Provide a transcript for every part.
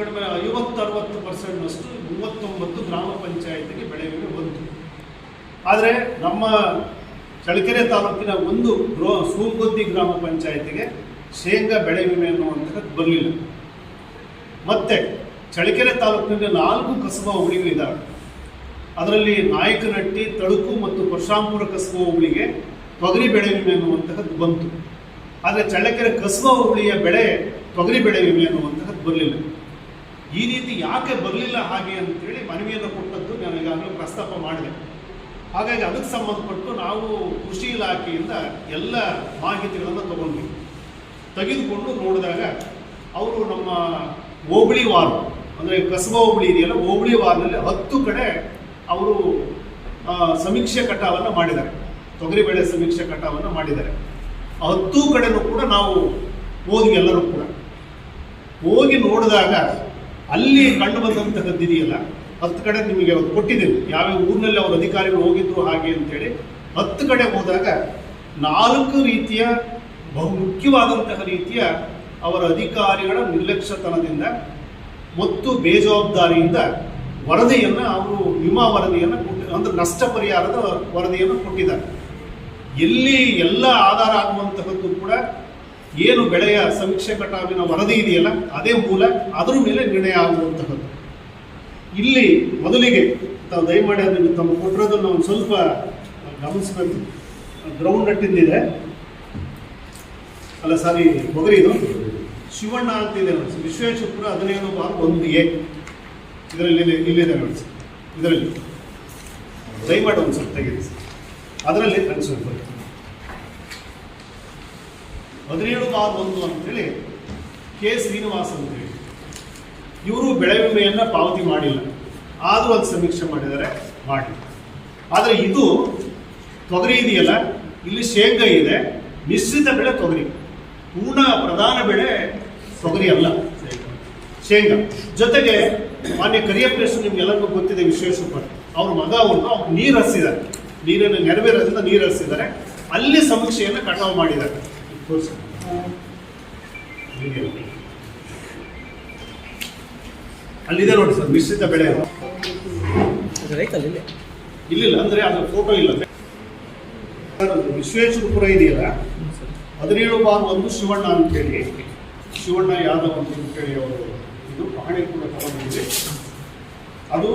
ಕಡಿಮೆ ಐವತ್ತರವತ್ತು ಪರ್ಸೆಂಟ್ನಷ್ಟು ಮೂವತ್ತೊಂಬತ್ತು ಗ್ರಾಮ ಪಂಚಾಯತಿಗೆ ಬೆಳೆ ವಿಮೆ ಬಂತು. ಆದರೆ ನಮ್ಮ ಚಳ್ಳಕೆರೆ ತಾಲೂಕಿನ ಒಂದು ಗ್ರೋ ಸೂಲ್ಗೊದ್ದಿ ಗ್ರಾಮ ಪಂಚಾಯತಿಗೆ ಶೇಂಗಾ ಬೆಳೆ ವಿಮೆ ಅನ್ನುವಂಥದ್ದು ಬರಲಿಲ್ಲ. ಮತ್ತೆ ಚಳ್ಳಕೆರೆ ತಾಲೂಕಿನಲ್ಲಿ ನಾಲ್ಕು ಕಸಬಾ ಹುಳಿಗಳಿದ್ದಾವೆ ಅದರಲ್ಲಿ ನಾಯಕನಟ್ಟಿ, ತಳುಕು ಮತ್ತು ಪರಶಾಂಪುರ ಕಸಬಾ ಹುಳಿಗೆ ತೊಗರಿ ಬೆಳೆ ವಿಮೆ ಅನ್ನುವಂತಹದ್ದು ಬಂತು. ಆದರೆ ಚಳ್ಳಕೆರೆ ಕಸಬಾ ಹುಳಿಯ ಬೆಳೆ ತೊಗರಿ ಬೆಳೆ ವಿಮೆ ಅನ್ನುವಂತಹದ್ದು ಬರಲಿಲ್ಲ. ಈ ರೀತಿ ಯಾಕೆ ಬರಲಿಲ್ಲ ಹಾಗೆ ಅಂತೇಳಿ ಮನವಿಯನ್ನು ಕೊಟ್ಟದ್ದು ನಾನು ಈಗಾಗಲೇ ಪ್ರಸ್ತಾಪ ಮಾಡಿದೆ. ಹಾಗಾಗಿ ಅದಕ್ಕೆ ಸಂಬಂಧಪಟ್ಟು ನಾವು ಕೃಷಿ ಇಲಾಖೆಯಿಂದ ಎಲ್ಲ ಮಾಹಿತಿಗಳನ್ನು ತಗೊಂಡ್ವಿ. ತೆಗೆದುಕೊಂಡು ನೋಡಿದಾಗ ಅವರು ನಮ್ಮ ಹೋಬಳಿ ವಾರ್, ಅಂದರೆ ಕಸಬ ಹೋಬಳಿ ಇದೆಯಲ್ಲ, ಹೋಬಳಿ ವಾರ್ನಲ್ಲಿ ಹತ್ತು ಕಡೆ ಅವರು ಸಮೀಕ್ಷೆ ಕಟಾವನ್ನು ಮಾಡಿದ್ದಾರೆ. ತೊಗರಿ ಬೆಳೆ ಸಮೀಕ್ಷೆ ಕಟಾವನ್ನು ಮಾಡಿದ್ದಾರೆ. ಹತ್ತು ಕಡೆನೂ ಕೂಡ ನಾವು ಹೋದ್ವಿ ಎಲ್ಲರೂ ಕೂಡ. ಹೋಗಿ ನೋಡಿದಾಗ ಅಲ್ಲಿ ಕಂಡು ಬಂದಂತಹದ್ದು ಇದೆಯಲ್ಲ ಹತ್ತು ಕಡೆ ನಿಮಗೆ ಅವರು ಕೊಟ್ಟಿದ್ದೇನೆ ಯಾವ್ಯಾವ ಊರಿನಲ್ಲಿ ಅವ್ರ ಅಧಿಕಾರಿಗಳು ಹೋಗಿದ್ರು ಹಾಗೆ ಅಂತೇಳಿ ಹತ್ತು ಕಡೆ ಹೋದಾಗ ನಾಲ್ಕು ರೀತಿಯ ಬಹುಮುಖ್ಯವಾದಂತಹ ರೀತಿಯ ಅವರ ಅಧಿಕಾರಿಗಳ ನಿರ್ಲಕ್ಷ್ಯತನದಿಂದ ಮತ್ತು ಬೇಜವಾಬ್ದಾರಿಯಿಂದ ವರದಿಯನ್ನು ಅವರು ವಿಮಾ ವರದಿಯನ್ನು ಕೊಟ್ಟಿದ್ದ ಅಂದ್ರೆ ನಷ್ಟ ಪರಿಹಾರದ ವರದಿಯನ್ನು ಕೊಟ್ಟಿದ್ದಾರೆ. ಎಲ್ಲಿ ಎಲ್ಲ ಆಧಾರ ಆಗುವಂತಹದ್ದು ಕೂಡ ಏನು ಬೆಳೆಯ ಸಮೀಕ್ಷೆ ಕಟಾವಿನ ವರದಿ ಇದೆಯಲ್ಲ, ಅದೇ ಮೂಲ, ಅದರ ಮೇಲೆ ನಿರ್ಣಯ ಆಗುವಂತಹದ್ದು. ಇಲ್ಲಿ ಮೊದಲಿಗೆ ತಾವು ದಯಮಾಡಿ ಅದನ್ನು ತಮ್ಮ ಕೊಟ್ಟಿರೋದನ್ನು ಒಂದು ಸ್ವಲ್ಪ ಗಮನಿಸಬೇಕು. ಗ್ರೌಂಡ್ ನಟ್ಟಿಂದಿದೆ ಅಲ್ಲ, ಸಾರಿ ಮೊಗರಿ ಇದು. ಶಿವಣ್ಣ ಅಂತಿದೆ ನೋಡಿ ವಿಶ್ವೇಶ್ವರ ವಿಶ್ವೇಶ್ವರಪುರ ಹದಿನೈದು ಬಾರ್ ಒಂದು ಎ. ಇದರಲ್ಲಿ ಇಲ್ಲಿ- ಇಲ್ಲಿದೆ ನೋಡಿ. ಇದರಲ್ಲಿ. ದಯಮಾಡಿ ಒಂದು ಸ್ವಲ್ಪ ತೆಗೆದಿ. ಅದರಲ್ಲಿ ಕನ್ಸರ್ಟ್ ಹದಿನೇಳು ಬಾರ್ ಒಂದು ಅಂತೇಳಿ ಕೆ ಶ್ರೀನಿವಾಸ್ ಅಂತೇಳಿ. ಇವರು ಬೆಳೆ ವಿಮೆಯನ್ನು ಪಾವತಿ ಮಾಡಿಲ್ಲ. ಆದರೂ ಅದು ಸಮೀಕ್ಷೆ ಮಾಡಿದರೆ ಮಾಡಿ ಆದರೆ ಇದು ತೊಗರಿ ಇದೆಯಲ್ಲ, ಇಲ್ಲಿ ಶೇಂಗಾ ಇದೆ, ಮಿಶ್ರಿತ ಬೆಳೆ ತೊಗರಿ. ಪೂರ್ಣ ಪ್ರಧಾನ ಬೆಳೆ ತೊಗರಿ ಅಲ್ಲ. ಶೇಂಗಾ. ಜೊತೆಗೆ ಮಾನ್ಯ ಕರಿಯಪ್ಪೇಶ್ವರ ನಿಮ್ಗೆಲ್ಲರಿಗೂ ಗೊತ್ತಿದೆ ವಿಶ್ವೇಶ್ವರ ಅವ್ರ ಮಗ ಅವ್ರನ್ನ ಅವ್ರು ನೀರು ಹರಿಸಿದ್ದಾರೆ. ನೀರನ್ನು ನೆರವೇರೋದ್ರಿಂದ ನೀರು ಹರಿಸಿದ್ದಾರೆ. ಅಲ್ಲಿ ಸಮೀಕ್ಷೆಯನ್ನು ಕಟಾವು ಮಾಡಿದ್ದಾರೆ. ಅಲ್ಲಿದೆ ನೋಡಿ ಸರ್ ಮಿಶ್ರಿತ ಬೆಳೆ. ರೈತಲ್ಲಿ ಇಲ್ಲಿ ಇಲ್ಲಿಲ್ಲ ಅಂದ್ರೆ ಅದು ಫೋಟೋ ಇಲ್ಲ. ಸರ್, ವಿಶ್ವೇಶ್ವರಪುರ ಇದೆಯಲ್ಲ? ಹದಿನೇಳು ಬಾರ್ ಒಂದು ಶಿವಣ್ಣ ಅಂತೇಳಿ ಶಿವಣ್ಣ ಯಾದವ್ ಅಂತ ಅಂತೇಳಿ ಅವರು ಇದು ಪಹಣಿ ಕೂಡ ತಗೊಂಡಿದೆ ಅದು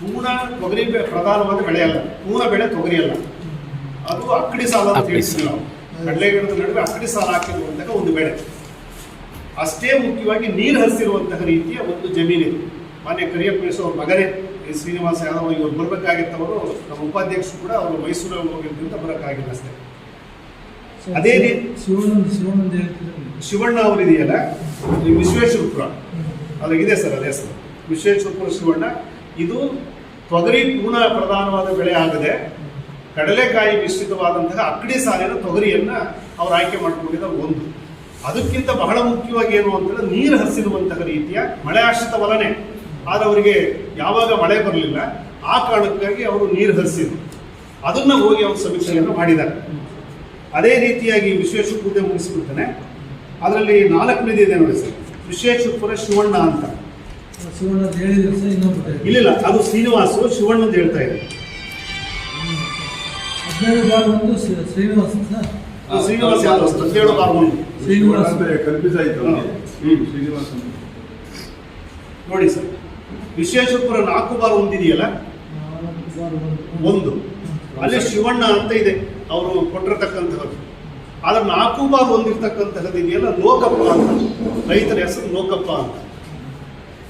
ಪೂರ್ಣ ತೊಗರಿ ಬೆ- ಪ್ರಧಾನವಾದ ಬೆಳೆ ಅಲ್ಲ. ಪೂರ್ಣ ಬೆಳೆ ತೊಗರಿ ಅಲ್ಲ. ಅದು ಅಕ್ಕಡಿ ಸಾಲ ಅಂತ ಹೇಳಿ ಹೇಳ್ತೀವಿ ನಾವು. ಕಡಲೆ ಗಿಡದ ನಡುವೆ ಅಕ್ಕಡಿ ಸಾಲ ಹಾಕಿರುವಂತಹ ಒಂದು ಬೆಳೆ. ಅಷ್ಟೇ ಮುಖ್ಯವಾಗಿ ನೀರು ಹರಿಸಿರುವಂತಹ ರೀತಿಯ ಒಂದು ಜಮೀನಿದೆ. ಮಾನ್ಯ ಕರಿಯಪ್ಪೇಶ್ವರ ಅವ್ರ ಮಗನೇ ಈ ಶ್ರೀನಿವಾಸ ಯಾದವ್ ಇವರು ಬರಬೇಕಾಗಿತ್ತವರು ನಮ್ಮ ಉಪಾಧ್ಯಕ್ಷರು ಕೂಡ ಅವರು ಮೈಸೂರಲ್ಲಿ ಹೋಗಿದ್ದರಿಂದ ಬರೋಕ್ಕಾಗಿಲ್ಲ ಅಷ್ಟೇ. ಅದೇ ರೀತಿ ಶಿವಣ್ಣ ಅವರು ಇದೆಯಲ್ಲ ವಿಶ್ವೇಶ್ವರಪುರ. ವಿಶ್ವೇಶ್ವರಪುರ ಅದಾಗಿದೆ ಸರ್ ಅದೇ ಸರ್. ವಿಶ್ವೇಶ್ವರಪುರ ಶಿವಣ್ಣ. ಇದು ತೊಗರಿ ಪೂರ್ಣ ಪ್ರಧಾನವಾದ ಬೆಳೆ ಆಗದೆ. ಕಡಲೆಕಾಯಿ ಮಿಶ್ರಿತವಾದಂತಹ ಅಕ್ಕಡಿ ಸಾರಿನ ತೊಗರಿಯನ್ನು ಅವ್ರು ಆಯ್ಕೆ ಮಾಡಿಕೊಂಡಿದ್ದ ಒಂದು. ಅದಕ್ಕಿಂತ ಬಹಳ ಮುಖ್ಯವಾಗಿ ಏನು ಅಂತಂದ್ರೆ ನೀರು ಹರಿಸಿರುವಂತಹ ರೀತಿಯ ಮಳೆ ಆಶ್ರಿತ ವಲನೆ. ಆದ್ರೆ ಅವರಿಗೆ ಯಾವಾಗ ಮಳೆ ಬರಲಿಲ್ಲ ಆ ಕಾರಣಕ್ಕಾಗಿ ಅವರು ನೀರು ಹರಿಸಿದ್ರು. ಅದನ್ನ ಹೋಗಿ ಅವರು ಸಮೀಕ್ಷೆಯನ್ನು ಮಾಡಿದ್ದಾರೆ. ಅದೇ ರೀತಿಯಾಗಿ ವಿಶ್ವೇಶ್ವರಪುರ ಮುಗಿಸ್ಬಿಡ್ತಾನೆ. ಅದರಲ್ಲಿ ನಾಲ್ಕನೇದು ಇದೆ ನೋಡಿ ಸರ್. ವಿಶ್ವೇಶ್ವರಪುರ ಶಿವಣ್ಣ ಅಂತ. ಶಿವಣ್ಣ ಹೇಳಿದ್ರು ಇಲ್ಲಿಲ್ಲ ಅದು ಶ್ರೀನಿವಾಸು ಶಿವಣ್ಣ ಅಂತ ಹೇಳ್ತಾ ಇದೆ ಹದಿನೇಳು ಬಾರ್ ಒಂದು ಶ್ರೀ- ಶ್ರೀನಿವಾಸ ಹದಿನೇಳು ಬಾರ್ ಒಂದು ಶ್ರೀನಿವಾಸ. ನೋಡಿ ಸರ್ ವಿಶ್ವೇಶ್ವರಪುರ ನಾಲ್ಕು ಬಾರ್ ಒಂದಿದೆಯಲ್ಲ ಒಂದು. ಒಂದು ಅಲ್ಲಿ ಶಿವಣ್ಣ ಅಂತ ಇದೆ. ಅವರು ಕೊಟ್ಟಿರತಕ್ಕಂತಹದ್ದು. ಆದ್ರೆ ನಾಲ್ಕು ಬಾರ್ ಒಂದಿರ್ತಕ್ಕಂತಹದ್ದು ಇದೆಯಲ್ಲ? ಲೋಕಪ್ಪ ಅಂತ. ರೈತರ ಹೆಸರು ಲೋಕಪ್ಪ ಅಂತ.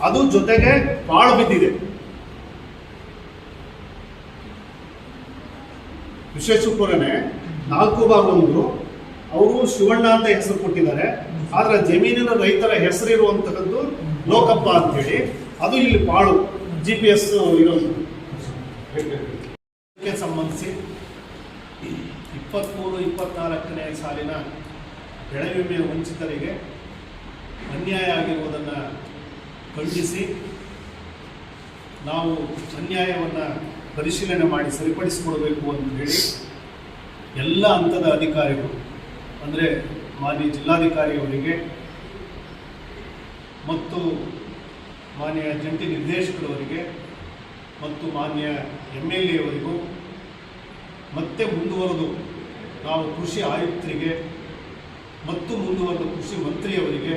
ಅದು ಜೊತೆಗೆ ಬಾಳು ಬಿದ್ದಿದೆ. ವಿಶ್ವೇಶ್ವರಪುರನೇ ನಾಲ್ಕು ಬಾರ್ ಒಂದು ಅವರು ಶಿವಣ್ಣ ಅಂತ ಹೆಸರು ಕೊಟ್ಟಿದ್ದಾರೆ. ಆದರೆ ಜಮೀನಿನ ರೈತರ ಹೆಸರು ಇರುವಂತಹದ್ದು ಲೋಕಪ್ಪ ಅಂತೇಳಿ. ಅದು ಇಲ್ಲಿ ಪಾಳು. ಜಿ ಪಿ ಎಸ್ ಇರೋದು ಸಂಬಂಧಿಸಿ ಇಪ್ಪತ್ತ್ಮೂರು ಇಪ್ಪತ್ನಾಲ್ಕನೇ ಸಾಲಿನ ಬೆಳೆ ವಿಮೆ ವಂಚಿತರಿಗೆ ಅನ್ಯಾಯ ಆಗಿರುವುದನ್ನು ಖಂಡಿಸಿ ನಾವು ಅನ್ಯಾಯವನ್ನು ಪರಿಶೀಲನೆ ಮಾಡಿ ಸರಿಪಡಿಸಿಕೊಡಬೇಕು ಅಂತ ಹೇಳಿ ಎಲ್ಲ ಹಂತದ ಅಧಿಕಾರಿಗಳು, ಅಂದರೆ ಮಾನ್ಯ ಜಿಲ್ಲಾಧಿಕಾರಿಯವರಿಗೆ ಮತ್ತು ಮಾನ್ಯ ಜಂಟಿ ನಿರ್ದೇಶಕರವರಿಗೆ ಮತ್ತು ಮಾನ್ಯ ಎಂ ಎಲ್ ಎವರಿಗೂ ಮತ್ತೆ ಮುಂದುವರೆದು ನಾವು ಕೃಷಿ ಆಯುಕ್ತರಿಗೆ ಮತ್ತು ಮುಂದುವರೆದು ಕೃಷಿ ಮಂತ್ರಿಯವರಿಗೆ,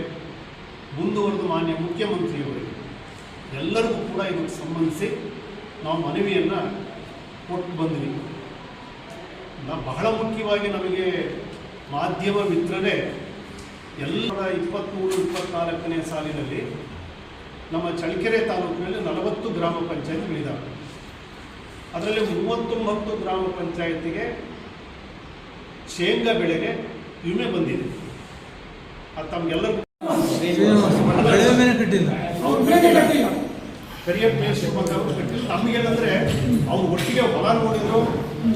ಮುಂದುವರೆದು ಮಾನ್ಯ ಮುಖ್ಯಮಂತ್ರಿಯವರಿಗೆ ಎಲ್ಲರಿಗೂ ಕೂಡ ಇದಕ್ಕೆ ಸಂಬಂಧಿಸಿ ನಾವು ಮನವಿಯನ್ನು ಕೊಟ್ಟು ಬಂದ್ವಿ. ನಾ ಬಹಳ ಮುಖ್ಯವಾಗಿ ನಮಗೆ ಮಾಧ್ಯಮ ಮಿತ್ರರೇ ಎಲ್ಲ ಇಪ್ಪತ್ತ್ಮೂರು ಇಪ್ಪತ್ತ್ನಾಲ್ಕನೇ ಸಾಲಿನಲ್ಲಿ ನಮ್ಮ ಚಳ್ಳಕೆರೆ ತಾಲೂಕಿನಲ್ಲಿ ನಲವತ್ತು ಗ್ರಾಮ ಪಂಚಾಯತ್ಗಳಿದ್ದಾವೆ ಅದರಲ್ಲಿ ಮೂವತ್ತೊಂಬತ್ತು ಗ್ರಾಮ ಪಂಚಾಯತಿಗೆ ಶೇಂಗಾ ಬೆಳೆಗೆ ವಿಮೆ ಬಂದಿದೆ. ಅದು ತಮಗೆಲ್ಲರಿಗೂ ಶ್ರೀನಿವಾಸ್ ಪ್ಲೇಸ್ ಕಟ್ಟಿಲ್ಲ ಅವ್ರು ಒಟ್ಟಿಗೆ ಹೊಲ ನೋಡಿದ್ರು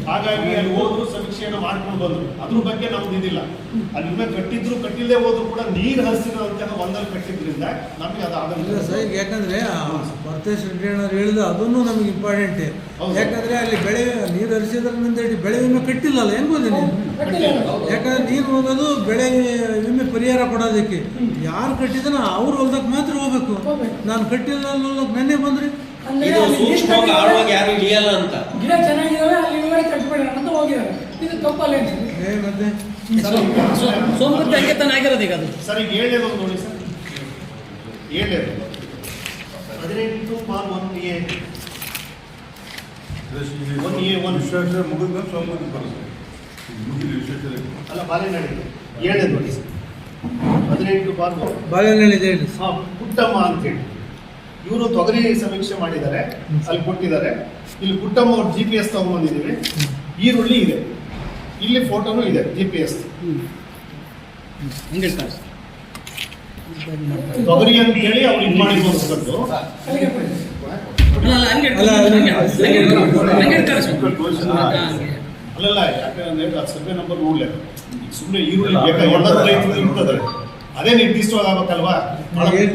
ಹಾಗಾಗಿ ಅಲ್ಲಿ ಹೋದ್ರು ಸಮೀಕ್ಷೆಯನ್ನು ಮಾಡ್ಕೊಂಡು ಬಂದ್ರು. ಅದ್ರ ಬಗ್ಗೆ ನಮ್ದು ಇದಿಲ್ಲ. ಅಲ್ಲಿ ಕಟ್ಟಿದ್ರು ಕಟ್ಟಿಲ್ಲದೆ ಹೋದ್ರು ಕೂಡ ನೀರು ಹರಿಸಿರುವಂತಹ ಒಂದಲ್ಲಿ ಕಟ್ಟಿದ್ರಿಂದ ನಮಗೆ ಅದು ಸರ್ ಯಾಕಂದ್ರೆ ಪರತೇಶ್ ರೆಡ್ಡಿಯಣ್ಣವ್ರು ಹೇಳಿದ ಅದನ್ನು ನಮಗೆ ಇಂಪಾರ್ಟೆಂಟ್. ಯಾಕಂದ್ರೆ ಅಲ್ಲಿ ಬೆಳೆ ನೀರು ಹರಿಸಿದ್ರಿಂದ ಮುಂದೆ ಬೆಳೆ ವಿಮೆ ಕಟ್ಟಿಲ್ಲಲ್ಲ ಏನ್ ಬಂದಿದೆ ಯಾಕಂದ್ರೆ ನೀರು ಹೋಗೋದು ಬೆಳೆ ವಿಮೆ ಪರಿಹಾರ ಕೊಡೋದಕ್ಕೆ. ಯಾರು ಕಟ್ಟಿದನ ಅವ್ರು ಹೊಲ್ದಕ್ಕೆ ಮಾತ್ರ ಹೋಗ್ಬೇಕು. ನಾನು ಕಟ್ಟಿಲ್ಲ ನೆನ್ನೆ ಬಂದ್ರಿ. ಯಾರು ಇಳಿಯಲ್ಲ ಅಂತ. ಗಿಡ ಚೆನ್ನಾಗಿದಾವೆ ಅಲ್ಲಿ ಕಟ್ಬೇಡ ಅಂತ ಹೋಗಿದ್ದಾರೆ ಇದು ತಪ್ಪಲ್ಲ ಸೋಮಗತ್ತೆ ಹಂಗೆ ತಾನೇ ಆಗಿರೋದು ಈಗ ಅದು. ಸರ್ ಈಗ ಏಳನೇದು ನೋಡಿ ಸರ್. ಏಳನೇದು ಹದಿನೆಂಟು bar one A. One A one ವಿಶ್ವಾಸ ಮುಗಿದ ಸೋಮವಾರ ಬರುತ್ತೆ ಮುಗಿದ ಅಲ್ಲ ಏಳನೇದು ನೋಡಿ ಸರ್. ಹದಿನೆಂಟು ಬಾರ್ ಒನ್ ಬಾಳೆಹಣ್ಣಿದೆ ಹೇಳಿ. ಹಾ ಪುಟ್ಟಮ್ಮ ಅಂತೇಳಿ ಇವರು ತೊಗರಿ ಸಮೀಕ್ಷೆ ಮಾಡಿದ್ದಾರೆ. ಅಲ್ಲಿ ಕೊಟ್ಟಿದ್ದಾರೆ. ಇಲ್ಲಿ ಪುಟ್ಟಮ್ಮ ಅವ್ರ ಜಿ ಪಿ ಎಸ್ ತಗೊಂಡ್ಬಂದಿದ್ದೀವಿ. ಈರುಳ್ಳಿ ಇದೆ. ಇಲ್ಲಿ ಫೋಟೋನು ಇದೆ ಜಿ ಪಿ ಎಸ್ ಹಂಗೆ ತೊಗರಿ ಅಂತ ಹೇಳಿ ಅವ್ರು ಇದು ಮಾಡಿ ಸರ್. ಹಂಗೆ. ಅಲ್ಲಲ್ಲ ಯಾಕಂದ್ರೆ ಅದು ಸರ್ವೆ ನಂಬರ್ ನೋಡ್ಲೇ. ಸುಮ್ಮನೆ ಈರುಳ್ಳಿ ಬೇಕಾ? ಎಲ್ಲರೂ ರೈತರು ಇರ್ತದೆ ಅದೇ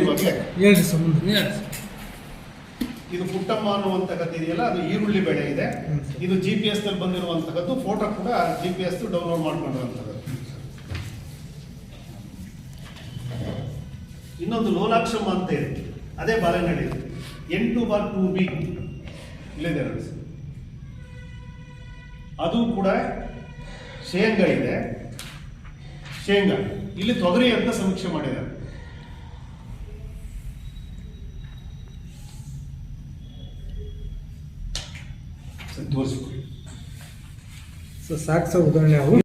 ಮುಖ್ಯವಾಗಿ ಹೇಳ್ರಿ ಸಂಬಂಧ. ಇದು ಪುಟ್ಟಮ್ಮ ಅನ್ನುವಂತಕ್ಕದ್ದು ಇದೆಯಲ್ಲ ಅದು ಈರುಳ್ಳಿ ಬೆಳೆ ಇದೆ. ಇದು ಜಿ ಪಿ ಎಸ್ನಲ್ಲಿ ಬಂದಿರುವಂತಕ್ಕದ್ದು ಫೋಟೋ ಕೂಡ ಜಿ ಪಿ ಎಸ್ ಡೌನ್ಲೋಡ್ ಮಾಡ್ಕೊಂಡಿರುವಂಥದ್ದು ಇನ್ನೊಂದು ಲೋಲಾಕ್ಷಮ್ಮ ಅಂತ ಇದೆ. ಅದೇ ಬಾಲೆನಡಿ ಎಂಟು ಬಾರ್ ಟೂ ಬಿ. ಇಲ್ಲಿದೆ ನೋಡಿ. ಅದು ಕೂಡ ಶೇಂಗಾ ಇದೆ. ಶೇಂಗಾ. ಇಲ್ಲಿ ತೊಗರಿ ಅಂತ ಸಮೀಕ್ಷೆ ಮಾಡಿದ್ದಾರೆ. ಸರ್, ಸೊ ಸಾಕು ಉದಾಹರಣೆ ಅವು